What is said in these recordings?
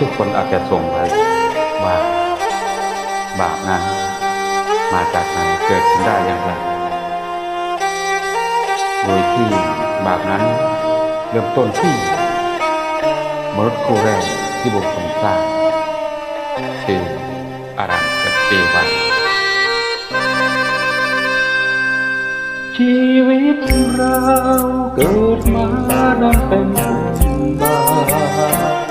ทุกคนอาจจะสงสัยว่าบาปนั้น มาจากไหนเกิดขึ้นได้อย่างไร โดยที่บาปนั้นเริ่มต้นที่มนุษย์คู่แรกที่บุคคลสร้างคืออารัมกับเอวาชีวิตเราเกิดมานั้นเป็นคนบาป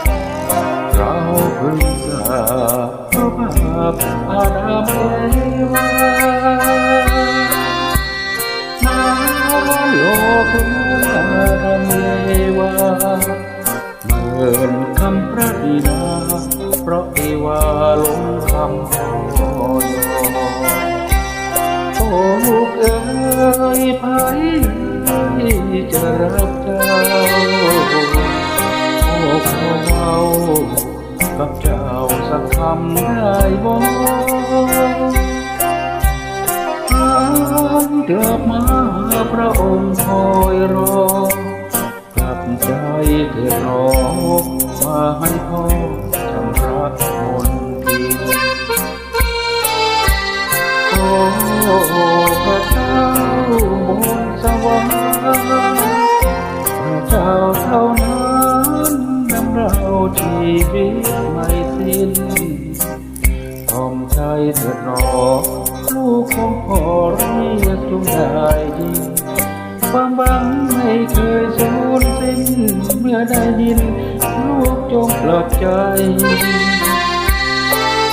เหมือนคำพระบิดาเพราะเอวาลงคำพอยโอ้ลูกเอ๋ยไผจะรักเจ้าโอ้ขอเว้ากับเจ้าสักคำได้บ่ทาเดือบมาพระองค์คอยร ชีวิตไม่สิ้นทอมใจเถิดหนอลูกของพ่อเรียกจงได้ยินความหวังไม่เคยสูญสิ้น เมื่อได้ยิน ลูกจงปลอบใจ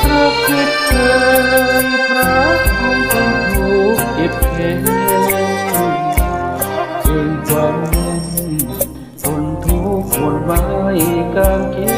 พระคิดเคยพระองค์ต้องถูกเก็บแค้นจึงวันทนทุกข์ทนไว้กางเขน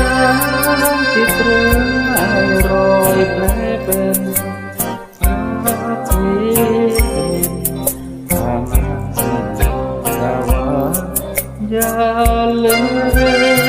น้ำที่ตรึงรอยแผลเป็นอาทิตย์ทำให้สวรรค์อย่าลืม